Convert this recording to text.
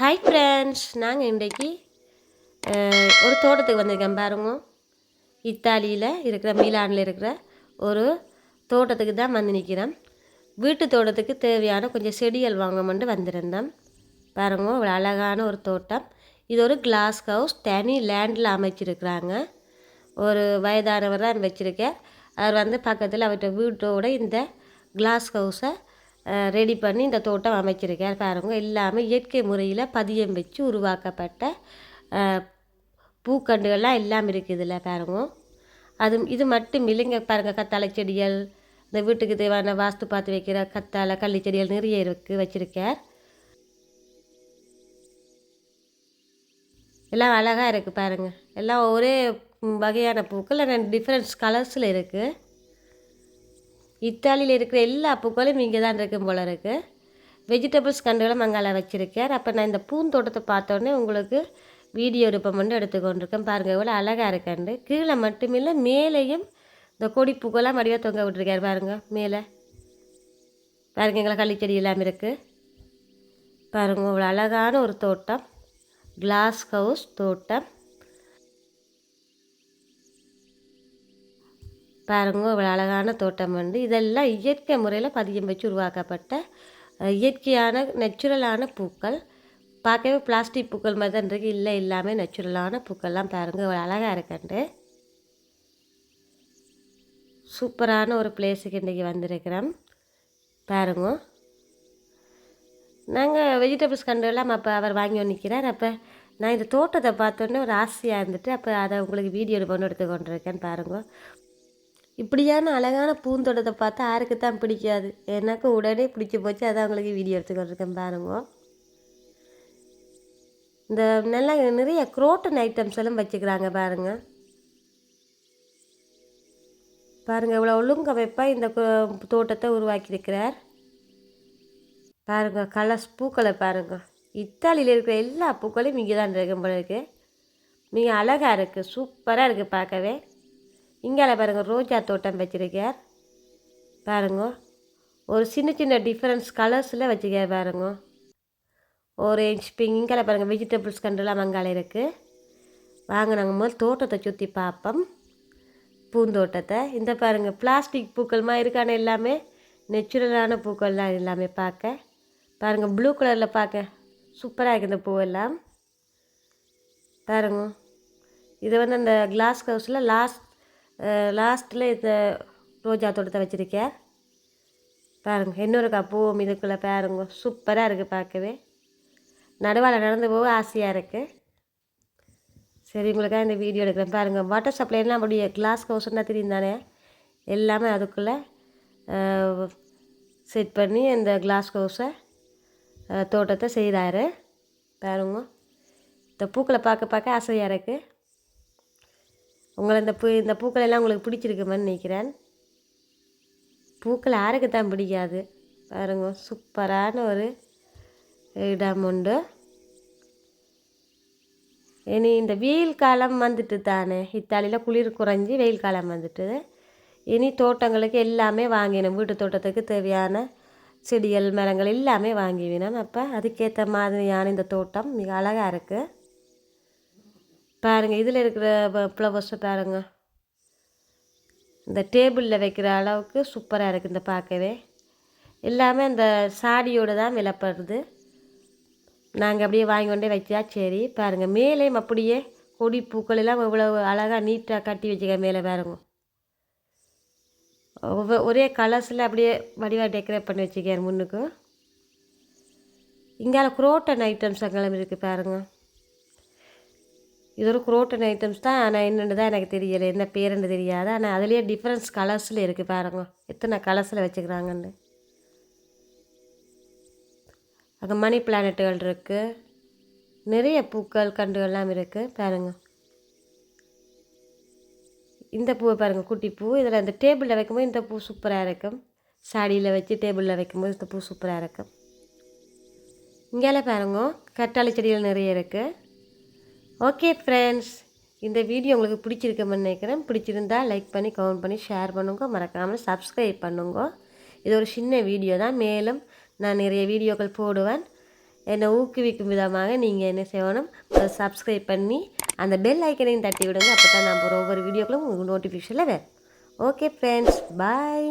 Hi friends நாங்கள் இன்றைக்கி ஒரு தோட்டத்துக்கு வந்திருக்கேன் பாருங்க. இத்தாலியில் இருக்கிற மீலானில் இருக்கிற ஒரு தோட்டத்துக்கு தான் வந்து நிற்கிறேன் வீட்டு தோட்டத்துக்கு தேவையான கொஞ்சம் செடிகள் வாங்கமெண்டு வந்திருந்தேன். பாருங்க ஒரு அழகான ஒரு தோட்டம். இது ஒரு கிளாஸ் ஹவுஸ் தனி லேண்டில் அமைச்சிருக்கிறாங்க. ஒரு வயதானவர் தான் வச்சுருக்கேன் அவர் வந்து பக்கத்தில் அவர்கிட்ட வீட்டோட இந்த கிளாஸ் ஹவுஸை ரெடி பண்ணி இந்த தோட்டம் அமைச்சிருக்கார் பாருங்க எல்லாமே இயற்கை முறையில் பதியம் வச்சு உருவாக்கப்பட்ட பூக்கண்டுகள்லாம் எல்லாம் இருக்குது இதில் பாருங்க. அது இது மட்டும் இல்லைங்க பாருங்கள் கத்தாழை செடிகள் இந்த வீட்டுக்கு தேவையான வாஸ்து பார்த்து வைக்கிற கத்தாழை கள்ளி செடிகள் நிறைய இருக்குது வச்சுருக்கார் எல்லாம் அழகாக இருக்குது பாருங்கள் எல்லாம் ஒரே வகையான பூக்கள் ஆனால் டிஃப்ரெண்ட்ஸ் கலர்ஸில் இருக்குது இத்தாலியில் இருக்கிற எல்லா பூக்களும் இங்கே தான் இருக்கும் போல இருக்குது வெஜிடபிள்ஸ் கண்டுகளும் அங்கால வச்சுருக்கார். அப்போ நான் இந்த பூந்தோட்டத்தை பார்த்தோன்னே உங்களுக்கு வீடியோ ரூபம் மட்டும் எடுத்துக்கொண்டிருக்கேன் பாருங்கள் இவ்வளோ அழகாக இருக்கண்டு கீழே மட்டுமில்லை மேலேயும் இந்த கொடி பூக்கெல்லாம் மடிவாக தொங்க விட்டுருக்கார் பாருங்க மேலே. பாருங்க எங்களை கள்ளிச்செடி எல்லாம் இருக்குது பாருங்கள் இவ்வளோ அழகான ஒரு தோட்டம். கிளாஸ் ஹவுஸ் தோட்டம். பாருங்க இவ்வளோ அழகான தோட்டம் வந்து. இதெல்லாம் இயற்கை முறையில் பதியம் வச்சு உருவாக்கப்பட்ட இயற்கையான நேச்சுரலான பூக்கள். பார்க்கவே பிளாஸ்டிக் பூக்கள் மாதிரி தான் இருக்குது இல்லை எல்லாமே நேச்சுரலான பூக்கள்லாம் பாருங்க இவ்வளோ அழகாக இருக்கண்டு. சூப்பரான ஒரு பிளேஸுக்கு இன்றைக்கி வந்திருக்கிறோம். பாருங்க. நாங்கள் வெஜிடபிள்ஸ் கண்டுலாம் அப்போ அவர் வாங்கி நிற்கிறார் அப்போ நான் இந்த தோட்டத்தை பார்த்தோன்னே ஒரு ஆசையாக இருந்துட்டு அப்போ அதை உங்களுக்கு வீடியோ எடுத்து எடுத்து கொண்டிருக்கேன் பாருங்கள் இப்படியான அழகான பூந்தோட்டத்தை பார்த்தா யாருக்கு தான் பிடிக்காது? எனக்கு உடனே பிடிச்சி போச்சு. அதான் உங்களுக்கு வீடியோ எடுத்துக்கொண்டிருக்கேன் பாருங்க. இந்த நல்லா நிறைய குரோட்டன் ஐட்டம்ஸ் எல்லாம் வச்சுக்கிறாங்க பாருங்க. பாருங்கள் இவ்வளோ ஒழுங்கமைப்பாக இந்த தோட்டத்தை உருவாக்கியிருக்கிறார். பாருங்க கலர்ஸ் பூக்களை பாருங்க. இத்தாலியில் இருக்கிற எல்லா பூக்களையும் இங்கே தான் இருக்கும் போல இருக்குது மிக அழகாக இருக்குது சூப்பராக இருக்குது பார்க்கவே. இங்கால பாருங்கள் ரோஜா தோட்டம் வச்சுருக்கார். பாருங்க ஒரு சின்ன சின்ன டிஃப்ரென்ஸ் கலர்ஸில் வச்சுக்கார் பாருங்க. ஓரேஞ்ச் பிங்க் இங்கால பாருங்கள் வெஜிடபிள்ஸ் கண்டுலாம் அங்கால இருக்குது வாங்க நாங்கள் முதல் தோட்டத்தை சுற்றி பார்ப்போம். பூந்தோட்டத்தை. இந்த பாருங்கள் பிளாஸ்டிக் பூக்கள் மாதிரி இருக்கான எல்லாமே. நெச்சுரலான பூக்கள்லாம் எல்லாமே பார்க்க. பாருங்கள் ப்ளூ கலரில் பார்க்க. சூப்பராக இருக்குது இந்த பூவெல்லாம். பாருங்க இது வந்து அந்த கிளாஸ் ஹவுஸில் லாஸ்ட் லாஸ்ட்டில் இந்த ரோஜா தோட்டத்தை வச்சுருக்கேன் பாருங்க இன்னொரு பூவும் இதுக்குள்ளே பாருங்க. சூப்பராக இருக்குது பார்க்கவே. நடுவால் நடந்து போக ஆசையாக இருக்குது சரி உங்களுக்காக இந்த வீடியோ எடுக்கிறேன். பாருங்கள் வாட்டர் சப்ளைலாம் அப்படியே கிளாஸ் கவுசன்னா தெரியும் தானே? எல்லாமே அதுக்குள்ளே செட் பண்ணி இந்த கிளாஸ் ஹவுஸை தோட்டத்தை செய்கிறாரு பாருங்க இந்த பூக்களை பார்க்க பார்க்க ஆசையாக இருக்குது உங்களை இந்த பூ இந்த பூக்கள் எல்லாம் உங்களுக்கு பிடிச்சிருக்குமான்னு நினைக்கிறேன். பூக்கள் யாருக்கு தான் பிடிக்காது? பாருங்க சூப்பரான ஒரு இடம் உண்டு. இனி இந்த வெயில் காலம் வந்துட்டு தானே? இத்தாலியில் குளிர் குறைஞ்சி வெயில் காலம் வந்துட்டு. இனி தோட்டங்களுக்கு எல்லாமே வாங்கினோம். வீட்டு தோட்டத்துக்கு தேவையான செடிகள் மரங்கள் எல்லாமே வாங்கிவினோம். அப்போ அதுக்கேற்ற மாதிரியான இந்த தோட்டம் மிக அழகாக இருக்குது பாருங்கள் இதில் இருக்கிற ஃப்ளவர்ஸை பாருங்கள் இந்த டேபிளில் வைக்கிற அளவுக்கு சூப்பராக இருக்குது இந்த பார்க்கவே எல்லாமே அந்த சாடியோடு தான் விலப்படுறது நாங்கள் அப்படியே வாங்கி கொண்டே வச்சா சரி. பாருங்கள் மேலேயும் அப்படியே கொடி பூக்கள் எல்லாம் இவ்வளவு அழகாக நீட்டாக கட்டி வச்சுக்க மேலே பாருங்க. ஒவ்வொ- ஒரே கலர்ஸில் அப்படியே வடிவாக டெக்கரேட் பண்ணி வச்சுக்கேன் முன்னுக்கு. இங்கால குரோட்டன் ஐட்டம்ஸ் அங்கெல்லாம் இருக்குது பாருங்க. இது ஒரு குரோட்டன் ஐட்டம்ஸ் தான். ஆனால் என்னென்னு தான் எனக்கு தெரியலை. என்ன பேருன்னு தெரியாது. ஆனால் அதுலேயே டிஃப்ரென்ஸ் கலர்ஸில் இருக்குது பாருங்க. எத்தனை கலர்ஸில் வச்சுக்கிறாங்கன்னு. அங்கே மணி பிளானட்டுகள் இருக்குது நிறைய பூக்கள் கண்டுகள்லாம் இருக்குது பாருங்க. இந்த பூவை பாருங்கள் குட்டி பூ. இதில் இந்த டேபிளில் வைக்கும்போது இந்த பூ சூப்பராக இருக்கும். சாடியில் வச்சு டேபிளில் வைக்கும்போது இந்த பூ சூப்பராக இருக்கும். இங்கேல பாருங்க கற்றாழை செடிகள் நிறைய இருக்குது ஓகே ஃப்ரெண்ட்ஸ் இந்த வீடியோ உங்களுக்கு பிடிச்சிருக்குமென்னு நினைக்கிறேன். பிடிச்சிருந்தா லைக் பண்ணி கமெண்ட் பண்ணி ஷேர் பண்ணுங்க. மறக்காமல் சப்ஸ்கிரைப் பண்ணுங்க. இது ஒரு சின்ன வீடியோ தான். மேலும் நான் நிறைய வீடியோக்கள் போடுவேன். என்னை ஊக்குவிக்கும் விதமாக நீங்கள் என்ன செய்யணும் சப்ஸ்கிரைப் பண்ணி அந்த பெல் ஐக்கனையும் தட்டி விடுங்க. அப்போ தான் நான் போகிற ஒவ்வொரு வீடியோக்களும் உங்களுக்கு நோட்டிஃபிகேஷனில் வேறு ஓகே ஃப்ரெண்ட்ஸ் பாய்